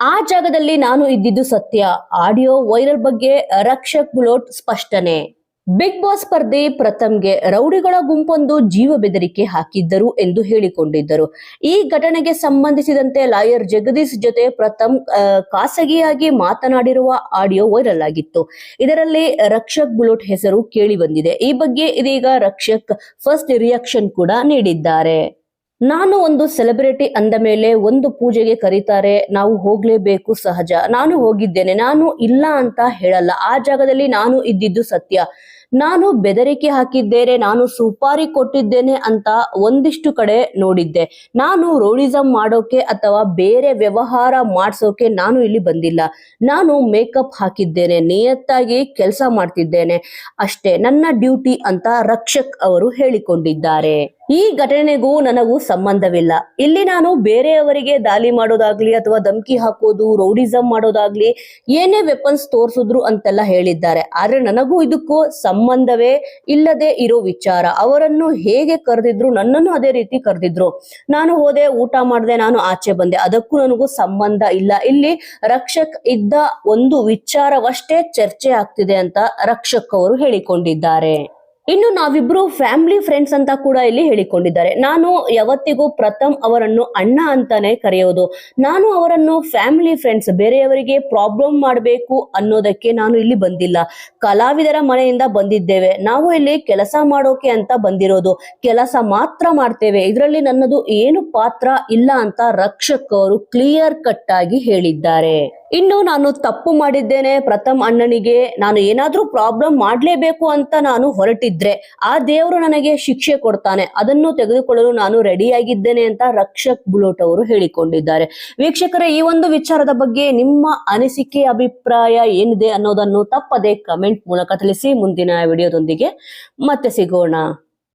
ಆ ಜಾಗದಲ್ಲಿ ನಾನು ಇದ್ದಿದ್ದು ಸತ್ಯ. ಆಡಿಯೋ ವೈರಲ್ ಬಗ್ಗೆ ರಕ್ಷಕ್ ಬುಲೋಟ್ ಸ್ಪಷ್ಟನೆ. ಬಿಗ್ ಬಾಸ್ ಸ್ಪರ್ಧೆ ಪ್ರಥಮ್ಗೆ ರೌಡಿಗಳ ಗುಂಪೊಂದು ಜೀವ ಬೆದರಿಕೆ ಹಾಕಿದ್ದರು ಎಂದು ಹೇಳಿಕೊಂಡಿದ್ದರು. ಈ ಘಟನೆಗೆ ಸಂಬಂಧಿಸಿದಂತೆ ಲಾಯರ್ ಜಗದೀಶ್ ಜೊತೆ ಪ್ರಥಮ್ ಖಾಸಗಿಯಾಗಿ ಮಾತನಾಡಿರುವ ಆಡಿಯೋ ವೈರಲ್ ಆಗಿತ್ತು. ಇದರಲ್ಲಿ ರಕ್ಷಕ್ ಬುಲೋಟ್ ಹೆಸರು ಕೇಳಿ ಬಂದಿದೆ. ಈ ಬಗ್ಗೆ ಇದೀಗ ರಕ್ಷಕ್ ಫಸ್ಟ್ ರಿಯಾಕ್ಷನ್ ಕೂಡ ನೀಡಿದ್ದಾರೆ. ನಾನು ಒಂದು ಸೆಲೆಬ್ರಿಟಿ ಅಂದ ಮೇಲೆ ಒಂದು ಪೂಜೆಗೆ ಕರೀತಾರೆ, ನಾವು ಹೋಗ್ಲೇಬೇಕು ಸಹಜ. ನಾನು ಹೋಗಿದ್ದೇನೆ, ನಾನು ಇಲ್ಲ ಅಂತ ಹೇಳಲ್ಲ. ಆ ಜಾಗದಲ್ಲಿ ನಾನು ಇದ್ದಿದ್ದು ಸತ್ಯ. ನಾನು ಬೆದರಿಕೆ ಹಾಕಿದ್ದೇನೆ, ನಾನು ಸುಪಾರಿ ಕೊಟ್ಟಿದ್ದೇನೆ ಅಂತ ಒಂದಿಷ್ಟು ಕಡೆ ನೋಡಿದ್ದೆ. ನಾನು ರೋಡಿಸಮ್ ಮಾಡೋಕೆ ಅಥವಾ ಬೇರೆ ವ್ಯವಹಾರ ಮಾಡ್ಸೋಕೆ ನಾನು ಇಲ್ಲಿ ಬಂದಿಲ್ಲ. ನಾನು ಮೇಕಪ್ ಹಾಕಿದ್ದೇನೆ, ನಿಯತ್ತಾಗಿ ಕೆಲಸ ಮಾಡ್ತಿದ್ದೇನೆ. ಅಷ್ಟೇ, ನನ್ನ ಡ್ಯೂಟಿ ಅಂತ ರಕ್ಷಕ್ ಅವರು ಹೇಳಿಕೊಂಡಿದ್ದಾರೆ. ಈ ಘಟನೆಗೂ ನನಗೂ ಸಂಬಂಧವಿಲ್ಲ. ಇಲ್ಲಿ ನಾನು ಬೇರೆಯವರಿಗೆ ದಾಳಿ ಮಾಡೋದಾಗ್ಲಿ ಅಥವಾ ಧಮಕಿ ಹಾಕೋದು ರೌಡಿಸಮ್ ಮಾಡೋದಾಗ್ಲಿ ಏನೇ ವೆಪನ್ಸ್ ತೋರಿಸಿದ್ರು ಅಂತೆಲ್ಲ ಹೇಳಿದ್ದಾರೆ. ಆದ್ರೆ ನನಗೂ ಇದಕ್ಕೂ ಸಂಬಂಧವೇ ಇಲ್ಲದೆ ಇರೋ ವಿಚಾರ. ಅವರನ್ನು ಹೇಗೆ ಕರೆದಿದ್ರು ನನ್ನನ್ನು ಅದೇ ರೀತಿ ಕರೆದಿದ್ರು. ನಾನು ಹೋದೆ, ಊಟ ಮಾಡಿದೆ, ನಾನು ಆಚೆ ಬಂದೆ. ಅದಕ್ಕೂ ನನಗೂ ಸಂಬಂಧ ಇಲ್ಲ. ಇಲ್ಲಿ ರಕ್ಷಕ್ ಇದ್ದ ಒಂದು ವಿಚಾರವಷ್ಟೇ ಚರ್ಚೆ ಆಗ್ತಿದೆ ಅಂತ ರಕ್ಷಕ್ ಅವರು ಹೇಳಿಕೊಂಡಿದ್ದಾರೆ. ಇನ್ನು ನಾವಿಬ್ರು ಫ್ಯಾಮಿಲಿ ಫ್ರೆಂಡ್ಸ್ ಅಂತ ಕೂಡ ಇಲ್ಲಿ ಹೇಳಿಕೊಂಡಿದ್ದಾರೆ. ನಾನು ಯಾವತ್ತಿಗೂ ಪ್ರಥಮ್ ಅವರನ್ನು ಅಣ್ಣ ಅಂತಾನೆ ಕರೆಯೋದು. ನಾನು ಅವರನ್ನು ಫ್ಯಾಮಿಲಿ ಫ್ರೆಂಡ್ಸ್, ಬೇರೆಯವರಿಗೆ ಪ್ರಾಬ್ಲಮ್ ಮಾಡಬೇಕು ಅನ್ನೋದಕ್ಕೆ ನಾನು ಇಲ್ಲಿ ಬಂದಿಲ್ಲ. ಕಲಾವಿದರ ಮನೆಯಿಂದ ಬಂದಿದ್ದೇವೆ. ನಾವು ಇಲ್ಲಿ ಕೆಲಸ ಮಾಡೋಕೆ ಅಂತ ಬಂದಿರೋದು. ಕೆಲಸ ಮಾತ್ರ ಮಾಡ್ತೇವೆ. ಇದರಲ್ಲಿ ನನ್ನದು ಏನು ಪಾತ್ರ ಇಲ್ಲ ಅಂತ ರಕ್ಷಕ್ ಅವರು ಕ್ಲಿಯರ್ ಕಟ್ ಆಗಿ ಹೇಳಿದ್ದಾರೆ. ಇನ್ನು ನಾನು ತಪ್ಪು ಮಾಡಿದ್ದೇನೆ. ಪ್ರಥಮ್ ಅಣ್ಣನಿಗೆ ನಾನು ಏನಾದ್ರೂ ಪ್ರಾಬ್ಲಮ್ ಮಾಡ್ಲೇಬೇಕು ಅಂತ ನಾನು ಹೊರಟಿದ್ರೆ ಆ ದೇವರು ನನಗೆ ಶಿಕ್ಷೆ ಕೊಡ್ತಾನೆ. ಅದನ್ನು ತೆಗೆದುಕೊಳ್ಳಲು ನಾನು ರೆಡಿಯಾಗಿದ್ದೇನೆ ಅಂತ ರಕ್ಷಕ್ ಬುಲೋಟ್ ಅವರು ಹೇಳಿಕೊಂಡಿದ್ದಾರೆ. ವೀಕ್ಷಕರೇ, ಈ ಒಂದು ವಿಚಾರದ ಬಗ್ಗೆ ನಿಮ್ಮ ಅನಿಸಿಕೆ, ಅಭಿಪ್ರಾಯ ಏನಿದೆ ಅನ್ನೋದನ್ನು ತಪ್ಪದೆ ಕಮೆಂಟ್ ಮೂಲಕ ತಿಳಿಸಿ. ಮುಂದಿನ ವಿಡಿಯೋದೊಂದಿಗೆ ಮತ್ತೆ ಸಿಗೋಣ.